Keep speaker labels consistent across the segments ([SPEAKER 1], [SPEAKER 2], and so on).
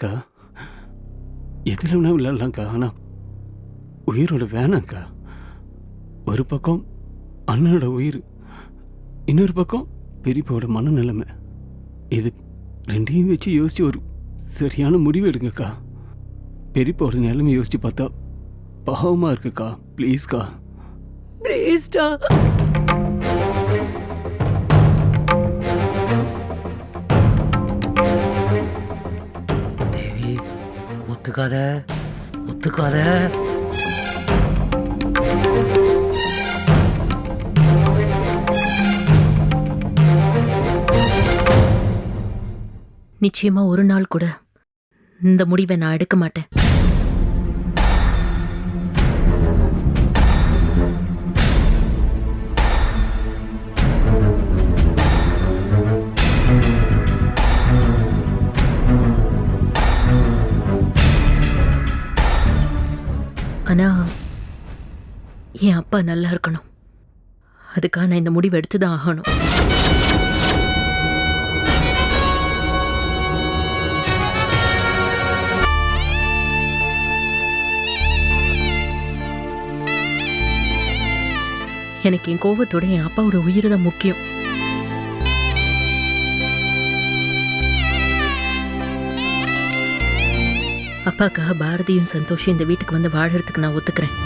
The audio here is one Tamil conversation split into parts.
[SPEAKER 1] அக்கா. எதில் வேணா விளையாடலாம்க்கா ஆனால் உயிரோட வேணாம்க்கா ஒரு பக்கம் அண்ணனோட உயிர் இன்னொரு பக்கம் பெரியப்பாவோட மனநிலைமை. இது ரெண்டையும் வச்சு யோசிச்சு ஒரு சரியான முடிவு எடுங்கக்கா. பெரியப்பாவோட நிலைமை யோசிச்சு பார்த்தா பாவமாக இருக்குக்கா ப்ளீஸ்க்கா
[SPEAKER 2] ப்ளீஸ்டா
[SPEAKER 3] ஒத்துக்காத ஒத்துக்காத.
[SPEAKER 4] நிச்சயமா ஒரு நாள் கூட இந்த முடிவை நான் எடுக்க மாட்டேன். என் அப்பா நல்லா இருக்கணும். அதுக்காக நான் இந்த முடிவு எடுத்துதான் ஆகணும். எனக்கு என் கோவத்தோட என் அப்பாவோட உயிர் தான் முக்கியம். அப்பாக்காக பாரதியும் சந்தோஷம் இந்த வீட்டுக்கு வந்து வாழறதுக்கு நான் ஒத்துக்கிறேன்.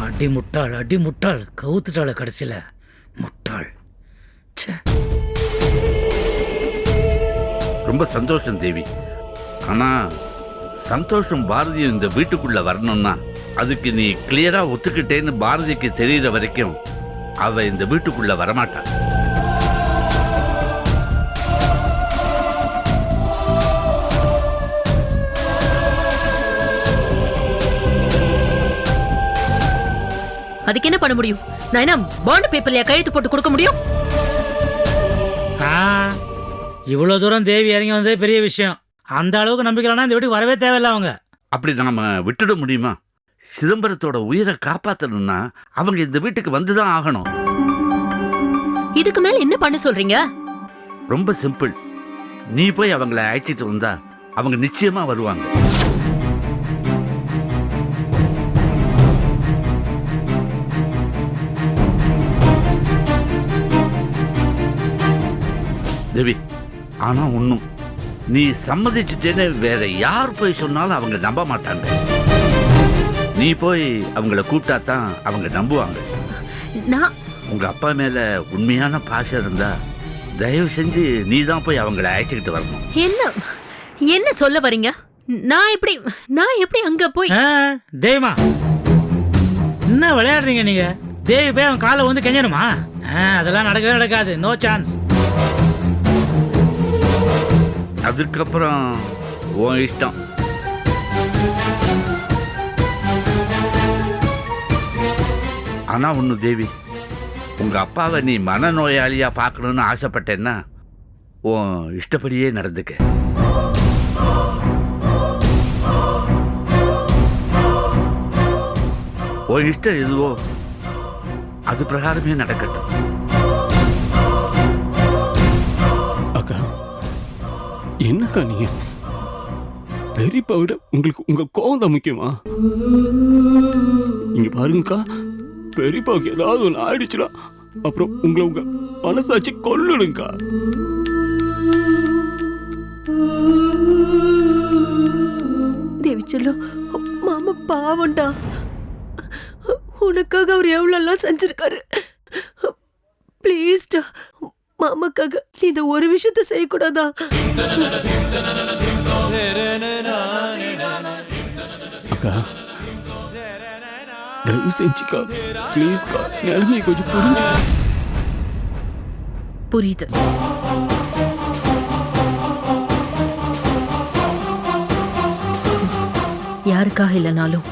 [SPEAKER 3] அடி முட்டாள் அடி முட்டாள். கவுத்துட்டாள கடைசியில. முட்டாள்.
[SPEAKER 5] ரொம்ப சந்தோஷம் தேவி. ஆனா சந்தோஷம் பாரதியும் இந்த வீட்டுக்குள்ள வரணும்னா அதுக்கு நீ கிளியரா ஒத்துக்கிட்டேன்னு பாரதிக்கு தெரிகிற வரைக்கும் அவ இந்த வீட்டுக்குள்ள வரமாட்டா.
[SPEAKER 4] பண்ண முடியும்? நான் என்ன பாண்ட் பேப்பர்லயா கையெழுத்து போட்டு கொடுக்க முடியும்?
[SPEAKER 3] ஆ இவ்வளோ தூரம் தேவி இறங்கி வந்ததே பெரிய விஷயம். அந்த அளவுக்கு நம்பிக்கை இல்லைன்னா இந்த வீட்டுக்கு வரவே தேவையில்ல அவங்க.
[SPEAKER 5] அப்படி நாம விட்டுட முடியுமா? சிதம்பரத்தோட உயிரை காப்பாத்தணும்னா அவங்க இந்த வீட்டுக்கு வந்துதான் ஆகணும்.
[SPEAKER 4] இதுக்கு மேல என்ன பண்ண சொல்றீங்க?
[SPEAKER 5] ரொம்ப சிம்பிள். நீ போய் அவங்கள அழைச்சிட்டு வந்தா அவங்க நிச்சயமா வருவாங்க. தேவி ஆனா ஒண்ணும். நீ சம்மதிச்சிட்டேன்னு வேற யார் போய் சொன்னாலும் அவங்க நம்ப மாட்டாங்க. நீ போய் அவங்கள கூப்பிட்டா தான் அவங்க நம்புவாங்க.
[SPEAKER 4] நான்
[SPEAKER 5] உங்க அப்பா மேல உண்மையான பாசம் இருந்தா தயவு செஞ்சு நீ தான் போய் அவங்கள அழைச்சிக்கிட்டு வரணும்.
[SPEAKER 4] என்ன? என்ன சொல்ல வரீங்க? நான் எப்படி நான் எப்படி அங்க போய்
[SPEAKER 3] ஆ, தேவிமா. என்ன விளையாடுறீங்க நீங்க? தேவி போய் அவன் காலை வந்து கெஞ்சணுமா? ஆ, அதெல்லாம் நடக்கவே நடக்காது. நோ சான்ஸ்
[SPEAKER 5] அதுக்கப்புறம் உன் இஷ்டம். ஆனால் ஒன்று தேவி உங்கள் அப்பாவை நீ மனநோயாளியாக பார்க்கணுன்னு ஆசைப்பட்டேன்னா உன் இஷ்டப்படியே நடந்துக்க. உன் இஷ்டம் எதுவோ அது பிரகாரமே நடக்கட்டும்.
[SPEAKER 1] என்னக்கா நீ பெரியப்பா விட உங்களுக்கு உங்க கோவம் தான் முக்கியமா? இங்க பாருங்கக்கா பெரியப்பாவுக்கு ஏதாவது ஒன்று ஆயிடுச்சுன்னா அப்புறம் உங்களை உங்க மனசாச்சு கொல்லுடுங்கக்கா.
[SPEAKER 2] தேவி மாமா பாவம்டா. உனக்காக அவர் எவ்வளோலாம் செஞ்சிருக்காரு. ப்ளீஸ்டா மாமாக்காக நீ இந்த ஒரு விஷயத்த செய்யக்கூடாதா?
[SPEAKER 1] அக்கா தயவு செஞ்சுக்கா. ப்ளீஸ்க்கா நிலைமையை கொஞ்சம் புரிஞ்சு
[SPEAKER 4] புரியுது. யாருக்காக இல்லைனாலும்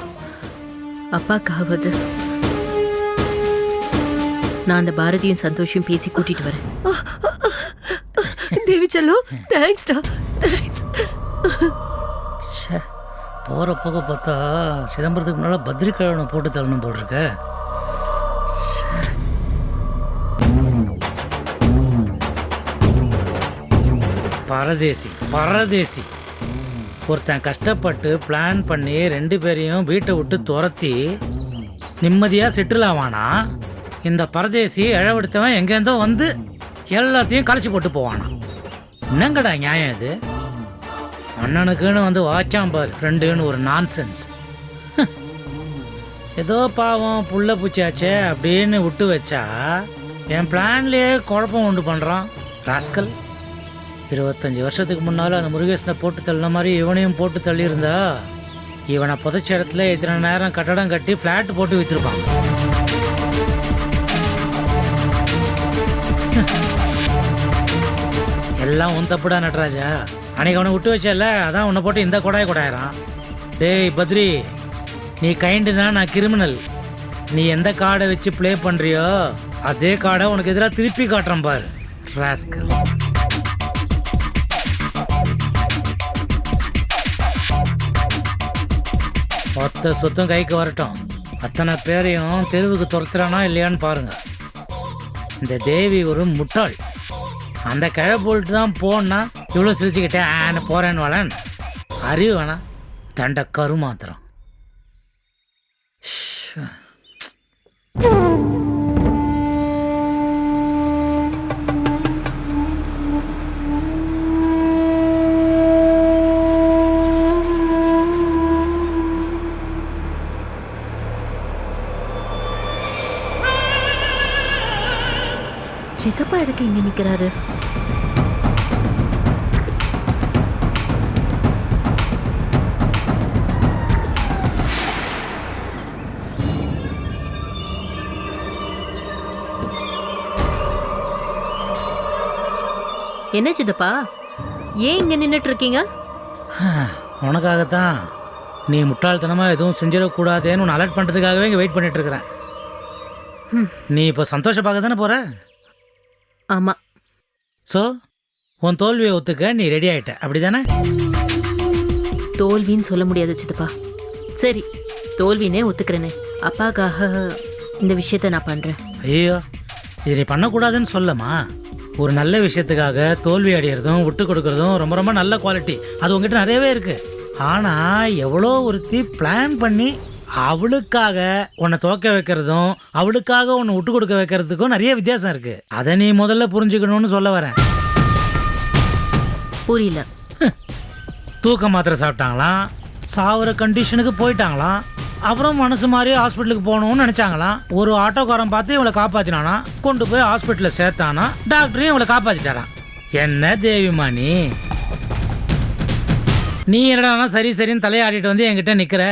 [SPEAKER 4] அப்பாக்காவது நான் அந்த பாரதியும் சந்தோஷம் பேசி கூட்டிட்டு வரேன்.
[SPEAKER 2] தேவி செல்லம் தேங்க்ஸ்டா தேங்க்ஸ்
[SPEAKER 3] ச்சே போகிற போக பார்த்தா சிதம்பரத்துக்கு முன்னால் பத்ரிக்கழனை போட்டு தள்ளணும் போல் இருக்க பரதேசி பரதேசி. ஒருத்தன் கஷ்டப்பட்டு பிளான் பண்ணி ரெண்டு பேரையும் வீட்டை விட்டு துரத்தி நிம்மதியாக செட்டில் ஆவானா? இந்த பரதேசி இழவெடுத்தவன் எங்கேருந்தோ வந்து எல்லாத்தையும் கலைச்சி போட்டு போவானா என்னங்கடா நியாயம் இது? அண்ணனுக்குன்னு வந்து வாச்சான் பாரு ஃப்ரெண்டுன்னு ஒரு நான்சென்ஸ் ஏதோ பாவம் புள்ள பூச்சாச்சே அப்படின்னு விட்டு வச்சா என் பிளான்லேயே குழப்பம் உண்டு பண்ணுறான் ராஸ்கல். இருபத்தஞ்சி வருஷத்துக்கு முன்னால் அந்த முருகேசனை போட்டு தள்ளின மாதிரி இவனையும் போட்டு தள்ளியிருந்தா இவனை புதைச்ச இடத்துல இத்தனை நேரம் கட்டடம் கட்டி ஃப்ளாட் போட்டு விற்றுருப்பான் எல்லாம் உன் தப்புடா நட்ராஜா. அன்னைக்கு அவனை விட்டு வச்சல அதான் உன்னை போட்டு இந்த கொடாய கொடாயிறான். டேய் பத்ரி நீ கைண்டு தான் நான் கிரிமினல் நீ எந்த கார்டை வச்சு ப்ளே பண்ணுறியோ அதே கார்டை உனக்கு எதிராக திருப்பி காட்டுறேன் பாரு. ராஸ்கல் மொத்த சொத்தும் கைக்கு வரட்டும். அத்தனை பேரையும் தெருவுக்கு துரத்துறானா இல்லையான்னு பாருங்க. இந்த தேவி ஒரு முட்டாள். அந்த கிழ போல்ட்டு தான் போனா இவ்வளோ சிரிச்சுக்கிட்டேன் ஆன்னு போறேன்னு வளன் அறிவு வேணாம். தண்ட கரு மாத்திரம்
[SPEAKER 4] சித்தப்பா எதுக்கு இங்க நிக்கிறாரு? என்ன சித்தப்பா? ஏன் இங்க நின்னுட்டு இருக்கீங்க
[SPEAKER 3] உனக்காகத்தான். நீ முட்டாள்தனமாக எதுவும் செஞ்சிடக்கூடாதேன்னு உன்னை அலர்ட் பண்ணுறதுக்காகவே இங்கே வெயிட் பண்ணிட்டு இருக்கிறேன் நீ இப்போ சந்தோஷ பார்க்க தானே போகிற
[SPEAKER 4] ஆமா.
[SPEAKER 3] ஸோ உன் தோல்வியை ஒத்துக்க நீ ரெடி ஆயிட்ட. அப்படி தானே
[SPEAKER 4] தோல்வின்னு சொல்ல முடியாது சித்தப்பா. சரி தோல்வினே ஒத்துக்கிறேனே. அப்பாக்காக இந்த விஷயத்த நான் பண்றேன்.
[SPEAKER 3] ஐயோ இது நீ பண்ணக்கூடாதுன்னு சொல்லமா ஒரு நல்ல விஷயத்துக்காக தோல்வி அடையிறதும் விட்டு கொடுக்கறதும் ரொம்ப ரொம்ப நல்ல குவாலிட்டி அது உங்ககிட்ட நிறையவே இருக்கு. ஆனா எவ்வளோ ஒருத்தி பிளான் பண்ணி அவளுக்காக உன்னை தோக்க வைக்கிறதும் அவளுக்காக உன்னை விட்டு கொடுக்க வைக்கிறதுக்கும் நிறைய வித்தியாசம் இருக்கு. அதை நீ முதல்ல புரிஞ்சுக்கணும்னு சொல்ல வரேன்.
[SPEAKER 4] புரியல.
[SPEAKER 3] தூக்க மாத்திரை சாப்பிட்டாங்களாம். சாவுற கண்டிஷனுக்கு போயிட்டாங்களாம். அப்புறம் மனசு மாதிரி ஹாஸ்பிட்டலுக்கு போகணும்னு நினச்சாங்களாம். ஒரு ஆட்டோக்காரன் பார்த்து இவளை காப்பாத்தினானா கொண்டு போய் ஹாஸ்பிட்டலில் சேர்த்தானா டாக்டரையும் இவளை காப்பாத்திட்டாராம். என்ன தேவிமா நீ? என்னடானா சரி சரின்னு தலையாடிட்டு வந்து என்கிட்ட நிற்கிற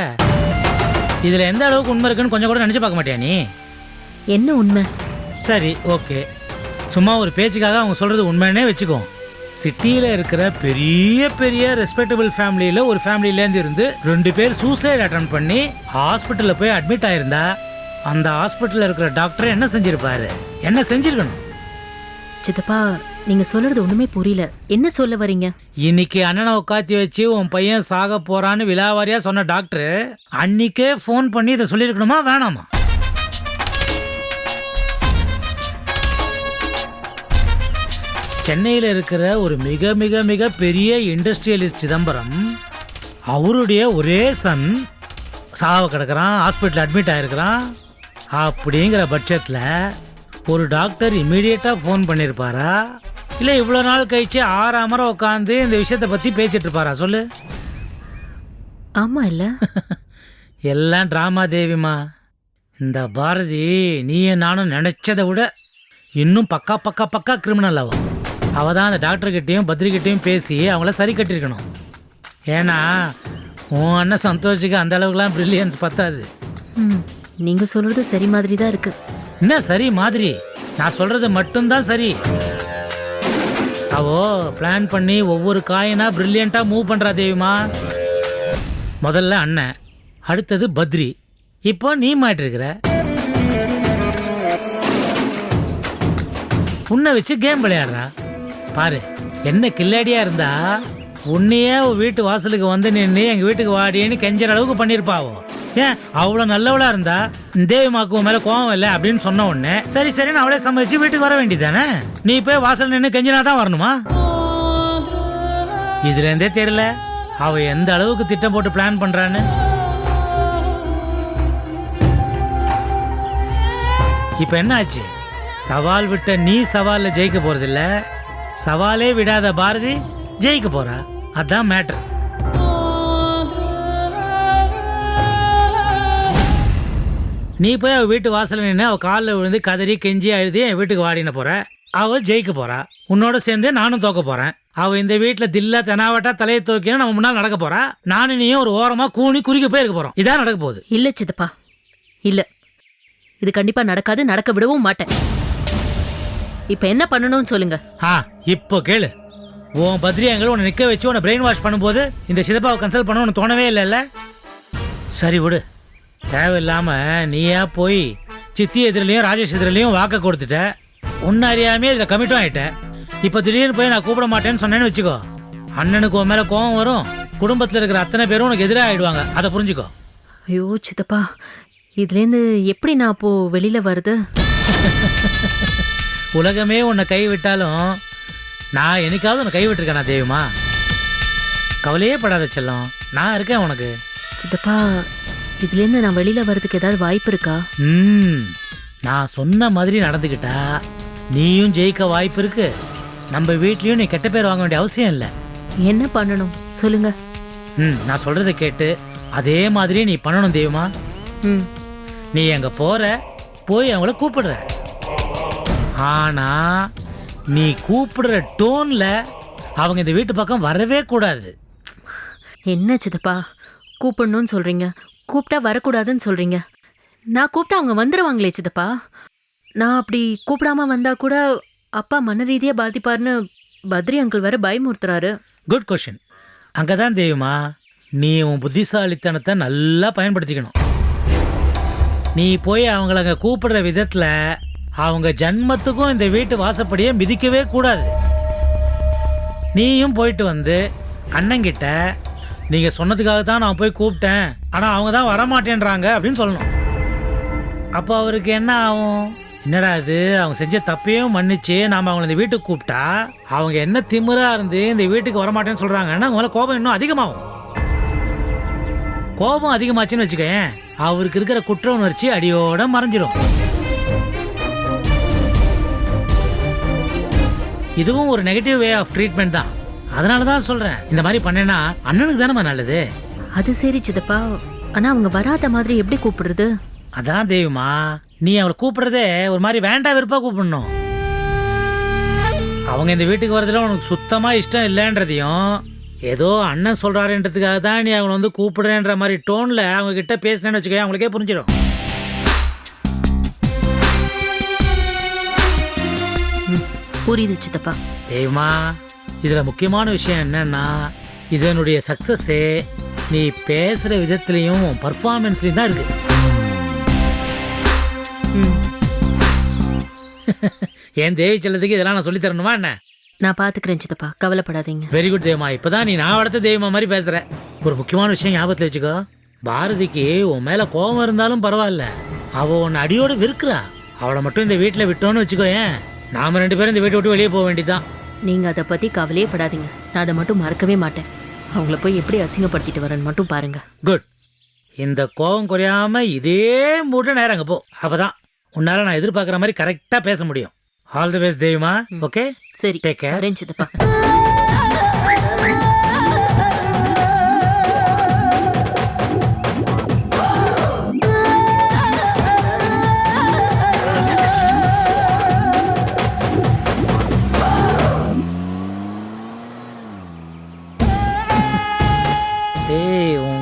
[SPEAKER 3] இதில் எந்த அளவுக்கு உண்மை இருக்குன்னு கொஞ்சம் கூட நினச்சி பார்க்க மாட்டியா நீ?
[SPEAKER 4] என்ன உண்மை?
[SPEAKER 3] சரி ஓகே. சும்மா ஒரு பேச்சுக்காக அவங்க சொல்கிறது உண்மைன்னே வச்சுக்கோ. சிட்டியில் இருக்கிற பெரிய பெரிய ரெஸ்பெக்டபிள் ஃபேமிலியில் ஒரு ஃபேமிலியிலேருந்து இருந்து ரெண்டு பேர் சூசைட் அட்டன் பண்ணி ஹாஸ்பிட்டலில் போய் அட்மிட் ஆயிருந்தா அந்த ஹாஸ்பிட்டலில் இருக்கிற டாக்டர் என்ன செஞ்சிருப்பாரு? என்ன செஞ்சிருக்கணும்?
[SPEAKER 4] சித்தப்பா நீங்க சொல்றது ஒண்ணுமே புரியல. என்ன சொல்ல வரீங்க?
[SPEAKER 3] இன்னைக்கு அண்ணனை உட்காத்தி வச்சு உன் பையன் சாக போறான்னு விலாவாரியா சொன்ன டாக்டர் அன்னைக்கே ஃபோன் பண்ணி இதை சொல்லியிருக்கணுமா வேணாமா? சென்னையில் இருக்கிற ஒரு மிக மிக மிக பெரிய இண்டஸ்ட்ரியலிஸ்ட் சிதம்பரம் அவருடைய ஒரே சன் சாவ கிடக்குறான் ஹாஸ்பிட்டல் அட்மிட் ஆயிருக்கிறான். அப்படிங்கிற பட்சத்தில் ஒரு டாக்டர் இமீடியட்டாக ஃபோன் பண்ணியிருப்பாரா இல்லை இவ்வளோ நாள் கழிச்சு ஆறாமரை உட்காந்து இந்த விஷயத்தை பற்றி பேசிட்டு இருப்பாரா? சொல்லு.
[SPEAKER 4] ஆமா இல்ல.
[SPEAKER 3] எல்லாம் ட்ராமா தேவிமா இந்த பாரதி நீயும் நானும் நினைச்சதை விட இன்னும் பக்கா பக்கா பக்கா கிரிமினல் அவ அவ தான் அந்த டாக்டர்கிட்டையும் பத்ரிகிட்டையும் பேசி அவங்கள சரி கட்டியிருக்கணும். ஏன்னா உன் அண்ணன் சந்தோஷுக்கு அந்த அளவுக்குலாம் ப்ரில்லியன்ஸ் பத்தாது.
[SPEAKER 4] நீங்க சொல்றது சரி மாதிரி தான் இருக்கு.
[SPEAKER 3] என்ன சரி மாதிரி? நான் சொல்றது மட்டும்தான் சரி. அவோ பிளான் பண்ணி ஒவ்வொரு காயினா பிரில்லியண்டா மூவ் பண்றா தேவிமா முதல்ல அண்ணன் அடுத்தது பத்ரி. இப்போ நீ மாட்டிருக்கிற. உன்னை வச்சு கேம் விளையாடுறா. பாரு என்ன கில்லாடியா இருந்தா உன்னையே வீட்டு வாசலுக்கு வந்து நின்று எங்க வீட்டுக்கு வாடின்னு கெஞ்சற அளவுக்கு பண்ணிருப்பாவோ. ஏன் அவ்வளோ நல்லவளா இருந்தா தேவிமாக்கு உன் மேல கோவம் இல்லை அப்படின்னு சொன்ன உடனே சரி சரின்னு அவளே சம்மதிச்சு வீட்டுக்கு வர வேண்டியதானே நீ போய் வாசல் நின்று கெஞ்சினா தான் வரணுமா? இதுல இருந்தே தெரியல அவ எந்த அளவுக்கு திட்டம் போட்டு பிளான் பண்றான்னு. இப்ப என்ன ஆச்சு? சவால் விட்ட நீ சவால்ல ஜெயிக்க போறதில்ல. சவாலே விடாத பாரதி ஜெயிக்க போறா. அதான் மேட்ரு நீ போய் அவ வீட்டு வாசலில் நின்று அவ காலில் விழுந்து கதறி கெஞ்சி அழுதி என் வீட்டுக்கு வாடின போற. அவ ஜெயிக்க போறா. உன்னோட சேர்ந்து நானும் தோக்க போறேன். அவ இந்த வீட்டுல தில்லா தெனாவட்டா தலையை தூக்கினா நம்ம முன்னால் நடக்க போறா. நானும் நீயும் ஒரு ஓரமா கூனி குறுக்கி போய் இருக்க போறோம். இதான் நடக்க போகுது.
[SPEAKER 4] இல்ல சித்தப்பா. இல்ல. இது கண்டிப்பா நடக்காது. நடக்க விடவும் மாட்டேன். இப்ப என்ன பண்ணணும்னு சொல்லுங்க.
[SPEAKER 3] ஆ இப்போ கேளு. உன் பத்ரியாங்கள் உன்னை நிற்க வச்சு உன்னை பிரெயின் வாஷ் பண்ணும்போது இந்த சிதப்பாவை கன்சல்ட் பண்ண உனக்கு தோணவே இல்லைல்ல? சரி விடு. தேவையில்லாம நீயா போய் சித்தி எதிரிலையும் ராஜேஷ் எதிரிலையும் வாக்க கொடுத்துட்ட. உன்னை அறியாமே இதில் கமிட்டும் ஆயிட்ட. இப்போ திடீர்னு போய் நான் கூப்பிட மாட்டேன்னு சொன்னேன்னு வச்சுக்கோ. அண்ணனுக்கு உன் மேலே கோவம் வரும். குடும்பத்தில் இருக்கிற அத்தனை பேரும் உனக்கு எதிராக ஆயிடுவாங்க. அதை புரிஞ்சுக்கோ.
[SPEAKER 4] ஐயோ சித்தப்பா. இதுலேருந்து எப்படி நான் அப்போ வெளியில வருது
[SPEAKER 3] உலகமே உன்னை கைவிட்டாலும் நான் என்னைக்காவது உன்னை கைவிட்டிருக்கேனா தெய்வமா கவலையே படாத செல்லம். நான் இருக்கேன் உனக்கு.
[SPEAKER 4] சித்தப்பா இதுலேருந்து நான் வெளியில வர்றதுக்கு ஏதாவது வாய்ப்பு இருக்கா?
[SPEAKER 3] ம் நான் சொன்ன மாதிரி நடந்துக்கிட்டா நீயும் ஜெயிக்க வாய்ப்பு இருக்கு. நம்ம வீட்லயும் நீ கெட்ட பேர் வாங்க வேண்டிய அவசியம் இல்லை.
[SPEAKER 4] என்ன பண்ணணும்? சொல்லுங்க.
[SPEAKER 3] ம் நான் சொல்றதை கேட்டு அதே மாதிரி நீ பண்ணணும் தெய்வமா
[SPEAKER 4] ம்.
[SPEAKER 3] நீ அங்க போற? போய் அவங்கள கூப்பிடுற. ஆனா நீ கூப்பிடுற டோன்ல அவங்க இந்த வீட்டு பக்கம் வரவே கூடாது.
[SPEAKER 4] என்ன சித்தப்பா? கூப்பிடணும்னு சொல்றீங்க. கூப்பிட்டா வரக்கூடாதுன்னு சொல்றீங்க. நான் கூப்பிட்டா அவங்க வந்துருவாங்களே சித்தப்பா. நான் அப்படி கூப்பிடாம வந்தா கூட அப்பா மன ரீதியா பாதிப்பாருன்னு பத்ரி அங்கிள் வேற பயமுறுத்துறாரு.
[SPEAKER 3] குட் கொஷின் அங்கே தான் தெய்வமா நீ உன் புத்திசாலித்தனத்தை நல்லா பயன்படுத்திக்கணும். நீ போய் அவங்கள அங்கே கூப்பிடுற விதத்தில் அவங்க ஜன்மத்துக்கும் இந்த வீட்டு வாசப்படியை மிதிக்கவே கூடாது. நீயும் போயிட்டு வந்து அண்ணங்கிட்ட நீங்கள் சொன்னதுக்காக தான் நான் போய் கூப்பிட்டேன். ஆனால் அவங்க தான் வரமாட்டேன்றாங்க அப்படின்னு சொல்லணும். அப்போ அவருக்கு என்ன ஆகும்? என்னடா இது? அவங்க செஞ்ச தப்பையும் மன்னிச்சு நாம அவங்கள இந்த வீட்டுக்கு கூப்பிட்டா அவங்க என்ன திமிராக இருந்து இந்த வீட்டுக்கு வரமாட்டேன்னு சொல்கிறாங்கன்னா உங்களை கோபம் இன்னும் அதிகமாகும். கோபம் அதிகமாச்சுன்னு வச்சுக்கேன் அவருக்கு இருக்கிற குற்ற உணர்ச்சி அடியோட மறைஞ்சிரும். இதுவும் ஒரு நெகட்டிவ் வே ஆஃப் ட்ரீட்மெண்ட் தான். அதனால தான் சொல்றேன். இந்த மாதிரி பண்ணேன்னா அண்ணனுக்கு தானே நல்லது?
[SPEAKER 4] அது சரி சித்தப்பா. ஆனா அவங்க வராத மாதிரி எப்படி கூப்பிடுறது?
[SPEAKER 3] அதான் தெய்வமா நீ அவளை கூப்பிடுறதே ஒரு மாதிரி வேண்டாம் வெறுப்பா கூப்பிடணும். அவங்க இந்த வீட்டுக்கு வரதுல உனக்கு சுத்தமா இஷ்டம் இல்லைன்றதையும் ஏதோ அண்ணன் சொல்றாருன்றதுக்காக தான் நீ அவங்களை வந்து கூப்பிடுறேன்ற மாதிரி டோன்ல அவங்க கிட்ட பேசினேன்னு வச்சுக்கோ அவங்களுக்கே புரிஞ்சிடும்.
[SPEAKER 4] புரியுது சித்தப்பா.
[SPEAKER 3] தெய்வமா இதுல முக்கியமான விஷயம் என்னன்னா இதனுடைய சக்சஸே நீ பேசுற விதத்துலயும் பர்ஃபார்மன்ஸ்லயும் தான் இருக்கு. என் தேவி செல்லத்துக்கு இதெல்லாம் நான் சொல்லி தரணுமா என்ன?
[SPEAKER 4] நான் பாத்துக்கிறேன் சித்தப்பா கவலைப்படாதீங்க.
[SPEAKER 3] வெரி குட் தெய்வமா இப்பதான் நீ நான் வளர்த்த தெய்வமா மாதிரி பேசுற. ஒரு முக்கியமான விஷயம் ஞாபகத்துல வச்சுக்கோ. பாரதிக்கு உன் மேல கோபம் இருந்தாலும் பரவாயில்ல. அவ உன்னை அடியோடு வெறுக்கிறா. அவளை மட்டும் இந்த வீட்டுல விட்டோன்னு வச்சுக்கோ ஏன்? நாம ரெண்டு பேரும் இந்த வீட்டை விட்டு வெளியே போக வேண்டியதுதான்.
[SPEAKER 4] நீங்க அதை பத்தி கவலையே படாதீங்க. நான் அதை மட்டும் மறக்கவே மாட்டேன். அவங்கள போய் எப்படி அசிங்கப்படுத்திட்டு வரேன்னு மட்டும் பாருங்க.
[SPEAKER 3] குட் இந்த கோபம் குறையாம இதே மூட்டில் நேரம் அங்கே போ. அப்பதான் உன்னால நான் எதிர்பார்க்குற மாதிரி கரெக்டாக பேச முடியும். ஆல் தி பெஸ்ட் தெய்வமா ஓகே
[SPEAKER 4] சரி.
[SPEAKER 3] Take care.
[SPEAKER 4] வரேன்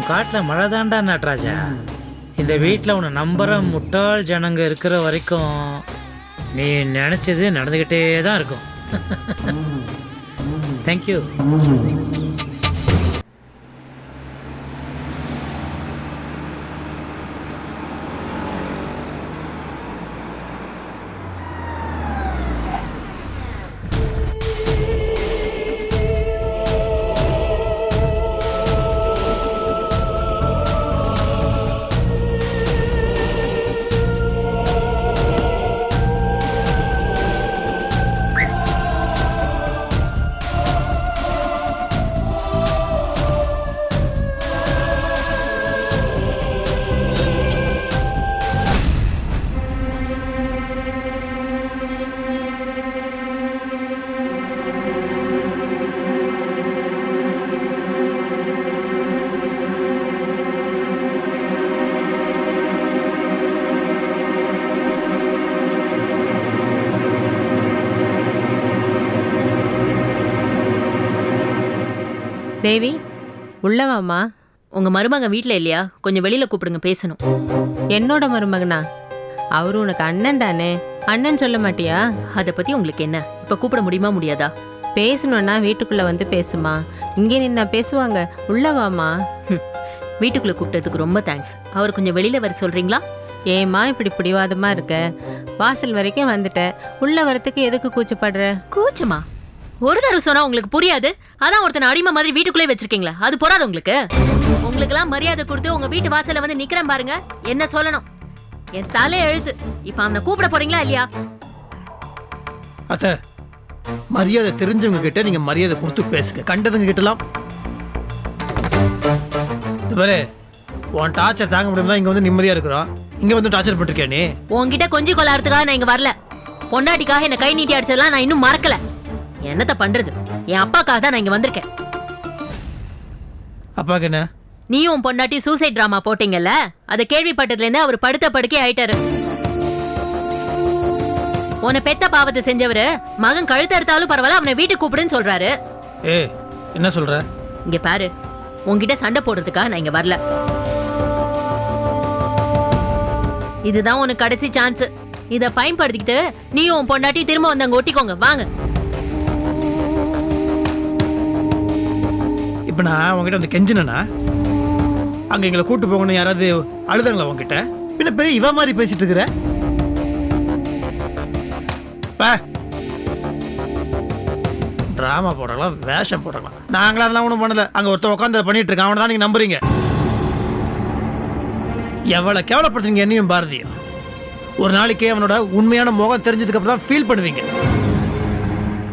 [SPEAKER 3] காட்டில் மழை தாண்டா நட்ராஜா இந்த வீட்டில் உன்னை நம்புற முட்டாள் ஜனங்க இருக்கிற வரைக்கும் நீ நினச்சது நடந்துக்கிட்டே தான் இருக்கும். தேங்க்யூ
[SPEAKER 6] தேவி உள்ளவாம்மா
[SPEAKER 4] உங்க மருமக வீட்ல இல்லையா? கொஞ்சம் வெளியில கூப்பிடுங்க பேசணும்.
[SPEAKER 6] என்னோட மருமகனா? அவரு உனக்கு அண்ணன் தானே? அண்ணன் சொல்ல மாட்டியா?
[SPEAKER 4] அத பத்தி உங்களுக்கு என்ன? இப்ப கூப்பிட முடியுமா முடியாதா?
[SPEAKER 6] பேசணும்னா வீட்டுக்குள்ள வந்து பேசுமா. இங்கே நின்னா பேசுவாங்க. உள்ளவாம்மா
[SPEAKER 4] ஹம். வீட்டுக்குள்ள கூப்பிட்டதுக்கு ரொம்ப தேங்க்ஸ் அவர் கொஞ்சம் வெளியில வர சொல்றீங்களா?
[SPEAKER 6] ஏம்மா இப்படி பிடிவாதமா இருக்க? வாசல் வரைக்கும் வந்துட்ட. உள்ள வரத்துக்கு எதுக்கு கூச்சப்படுற?
[SPEAKER 4] கூச்சமா? ஒரு தடவை சொன்னா உங்களுக்கு புரியாது. அதான் ஒருத்தன் அடிமை மாதிரி வீட்டுக்குள்ளே வச்சிருக்கீங்களா அது போறாது உங்களுக்கு? உங்களுக்கு எல்லாம் மரியாதை கொடுத்து உங்க வீட்டு வாசல்ல வந்து நிக்கிறேன் பாருங்க என்ன சொல்லணும்? என் தலை எழுத்து. இப்ப அவனை கூப்பிட போறீங்களா இல்லையா?
[SPEAKER 7] அத்தை மரியாதை தெரிஞ்சவங்க கிட்ட நீங்க மரியாதை கொடுத்து பேசுங்க. கண்டதுங்க கிட்டலாம். பாரு உன் டார்ச்சர் தாங்க முடியாம? தான் இங்க வந்து நிம்மதியா இருக்கிறோம். இங்க வந்து டார்ச்சர் பண்ணிருக்கியா நீ?
[SPEAKER 4] உன்கிட்ட கொஞ்சி கொள்ளாறதுக்காக நான் இங்க வரல. பொண்டாட்டிக்காக என்ன கை நீட்டி அடிச்சதெல்லாம் நான் இன்னும் மறக்கல. என்னத்த பண்றது? என் அப்பாக்காக தான் நான் இங்க வந்திருக்கேன்.
[SPEAKER 7] அப்பாக்கு என்ன?
[SPEAKER 4] நீயும் உன் பொண்டாட்டி சூசைட் டிராமா போட்டீங்கல்ல? அதை கேள்விப்பட்டதுல இருந்து அவர் படுத்த படுக்கை ஆயிட்டாரு. உன்னை பெத்த பாவத்தை செஞ்சவரு மகன் கழுத்து அறுத்தாலும் பரவாயில்ல அவனை வீட்டுக்கு கூப்பிடுன்னு சொல்றாரு.
[SPEAKER 7] ஏய் என்ன சொல்ற?
[SPEAKER 4] இங்க பாரு உன்கிட்ட சண்டை போடுறதுக்காக நான் இங்க வரல. இதுதான் உனக்கு கடைசி சான்ஸ் இத பயன்படுத்திக்கிட்டு நீயும் உன் பொண்டாட்டி திரும்ப வந்து அங்க ஒட்டிக்கோங்க. வாங்க.
[SPEAKER 7] இப்போ நான் உங்ககிட்ட வந்து கெஞ்சினேனா? அங்க எங்களை கூட்டு போகணும் யாராவது அழுதாங்களா உங்ககிட்ட பின்ன பெரிய இவ மாதிரி பேசிட்டு இருக்கிற? பா. ட்ராமா போடலாம் வேஷம் போடலாம். நாங்களும் அதெல்லாம் ஒன்றும் பண்ணல. அங்கே ஒருத்தன் உட்காந்து பண்ணிட்டு இருக்கான். அவனை தான் நீங்கள் நம்புறீங்க. எவ்வளோ கேவலப்படுத்துறீங்க என்னையும் பாரதியும். ஒரு நாளைக்கு அவனோட உண்மையான முகம் தெரிஞ்சதுக்கு அப்புறம் தான் ஃபீல் பண்ணுவீங்க.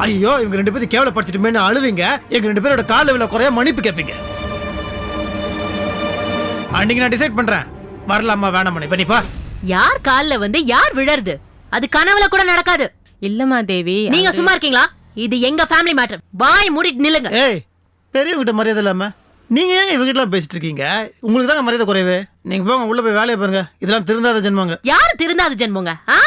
[SPEAKER 7] ஐயோ இவங்க ரெண்டு பேரும் கேவலப்படுத்திட்டுமேனு அழுவீங்க. எங்க ரெண்டு பேரோட கால வில குறைய மன்னிப்பு கேட்பீங்க அன்னைக்கு நான் டிசைட் பண்றேன். வரலாமா வேணாமா இப்ப நீ பா.
[SPEAKER 4] யார் கால்ல வந்து யார் விழருது அது கனவுல கூட நடக்காது.
[SPEAKER 6] இல்லம்மா தேவி.
[SPEAKER 4] நீங்க சும்மா இருக்கீங்களா? இது எங்க ஃபேமிலி மேட்டர் வாய் மூடிட்டு நில்லுங்க.
[SPEAKER 7] ஏய் பெரியவங்கிட்ட மரியாதை இல்லாம நீங்க ஏன் இவங்கிட்டலாம் பேசிட்டு இருக்கீங்க? உங்களுக்கு தாங்க மரியாதை குறைவு. நீங்க போங்க உள்ள போய் வேலையை பாருங்க. இதெல்லாம் திருந்தாத ஜென்மங்க.
[SPEAKER 4] யாரு திருந்தாத ஜென்மங்க ஆ?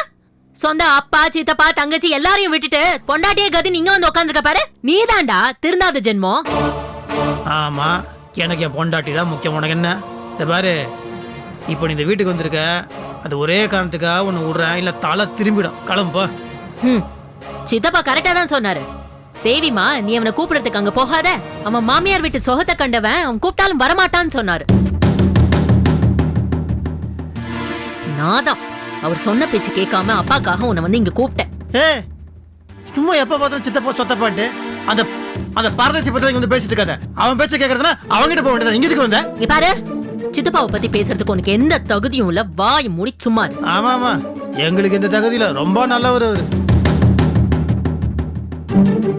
[SPEAKER 4] சொந்த அப்பா சித்தப்பா தங்கச்சி எல்லாரையும் விட்டுட்டு பொண்டாட்டியே கதி நீங்க வந்து உட்காந்துருக்க பாரு. நீதான்டா திருந்தாத ஜென்மம்.
[SPEAKER 7] ஆமா எனக்கு என் பொண்டாட்டி தான் முக்கியம். உனக்கு என்ன? இந்த பாரு இப்போ நீ இந்த வீட்டுக்கு வந்திருக்க அது ஒரே காரணத்துக்காக உன்னை விடுறேன். இல்ல தலை திரும்பிடும். கிளம்பு
[SPEAKER 4] ஹம். சித்தப்பா கரெக்டா தான் சொன்னாரு. தேவிமா நீ அவனை கூப்பிடுறதுக்கு அங்க போகாத. அவன் மாமியார் வீட்டு சொகத்தை கண்டவன் அவன் கூப்பிட்டாலும் வரமாட்டான்னு சொன்னாரு. நான் தான் அவர் சொன்ன பேச்சு கேட்காம அப்பாக்காக உன்னை வந்து இங்க கூப்பிட்டேன்.
[SPEAKER 7] ஏ சும்மா எப்ப பார்த்தாலும் சித்தப்பா சொத்தப்பான்ட்டு. அந்த அந்த பாரதேசி பத்தி இங்க வந்து பேசிட்டு இருக்காத. அவன் பேச்ச கேக்குறதுனா அவங்கிட்ட போக வேண்டியது இங்க எதுக்கு வந்த?
[SPEAKER 4] இங்க பாரு சித்தப்பாவை பத்தி பேசுறதுக்கு உனக்கு எந்த தகுதியும் இல்ல வாய் மூடி சும்மா இரு.
[SPEAKER 7] ஆமா ஆமா. எங்களுக்கு இந்த தகுதியில ரொம்ப நல்லவர் அவரு.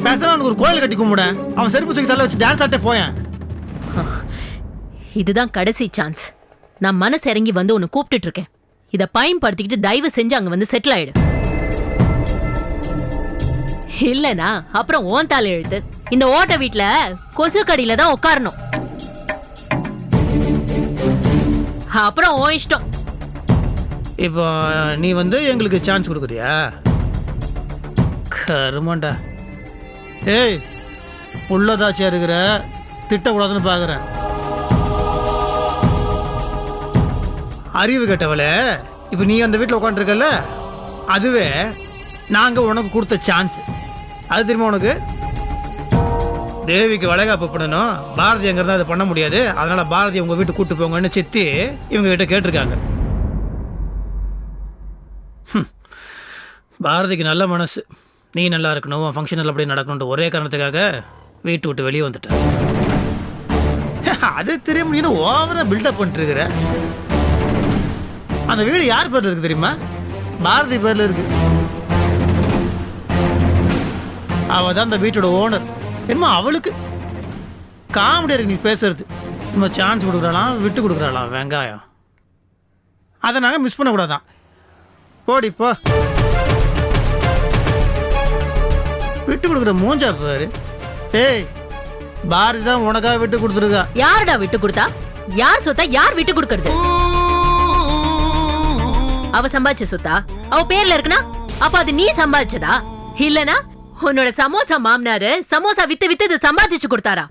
[SPEAKER 7] பேசாம அவனுக்கு ஒரு கோயில் கட்டி கும்பிட. அவன் செருப்பு தூக்கி தள்ள வச்சு டான்ஸ் ஆட்டே போயேன்.
[SPEAKER 4] இதுதான் கடைசி சான்ஸ் நான் மனசு இறங்கி வந்து உன்னை கூப்பிட்டுட்டு இருக்கேன். இத பயன்படுத்திக்கிட்டு தயவு செஞ்சு அங்க வந்து செட்டில் ஆயிடு. இல்லனா அப்புறம் ஓன் தால எழுத்து இந்த ஓட்ட வீட்ல கொசு கடியில தான் உட்காரணும் அப்புறம் ஓ இஷ்டம்.
[SPEAKER 7] இப்போ நீ வந்து எங்களுக்கு சான்ஸ் கொடுக்குறியா? கருமாண்டா. ஏய் உள்ளதாச்சியா இருக்கிற திட்டக்கூடாதுன்னு பார்க்குறேன் அறிவு கெட்டவளே இப்போ நீ அந்த வீட்டில் உட்காந்துருக்கல அதுவே நாங்கள் உனக்கு கொடுத்த சான்ஸ் அது தெரியுமா உனக்கு? தேவிக்கு வளைகாப்பு பண்ணணும் பாரதி அங்கே இருந்தால் அதை பண்ண முடியாது. அதனால் பாரதி உங்கள் வீட்டுக்கு கூட்டு போங்கன்னு சித்தி இவங்க கிட்ட கேட்டிருக்காங்க. பாரதிக்கு நல்ல மனசு. நீ நல்லா இருக்கணும் உன் ஃபங்க்ஷன் நல்லபடியாக நடக்கணுன்ற ஒரே காரணத்துக்காக வீட்டு விட்டு வெளியே வந்துட்டேன். அது தெரியும் முடியும்னு ஓவரா பில்டப் பண்ணிட்டு இருக்கிற? அந்த வீடு யார் பேரில் இருக்கு தெரியுமா? பாரதி பேரில் இருக்கு. அவ தான் அந்த வீட்டோட ஓனர் என்னமோ அவளுக்கு. காமெடியாக இருக்கு நீ பேசுறது. நம்ம சான்ஸ் கொடுக்குறாளாம் விட்டு கொடுக்குறாளாம் வெங்காயம். அதை நாங்கள் மிஸ் பண்ணக்கூடாதான். ஓடி போ. விட்டு கொடுக்குற மூஞ்சா பாரு. ஏய் பாரதி தான் உனக்காக விட்டு கொடுத்துருக்கா.
[SPEAKER 4] யாருடா விட்டு கொடுத்தா? யார் சொத்தா? யார் விட்டு கொடுக்கறது? அவ சம்பாதிச்ச சொத்தா? அவ பேர்ல இருக்குனா? அப்ப அது நீ சம்பாதிச்சதா? இல்லனா உன்னோட சமோசா மாமனாரு சமோசா வித்து வித்து இது சம்பாதிச்சு கொடுத்தாரா?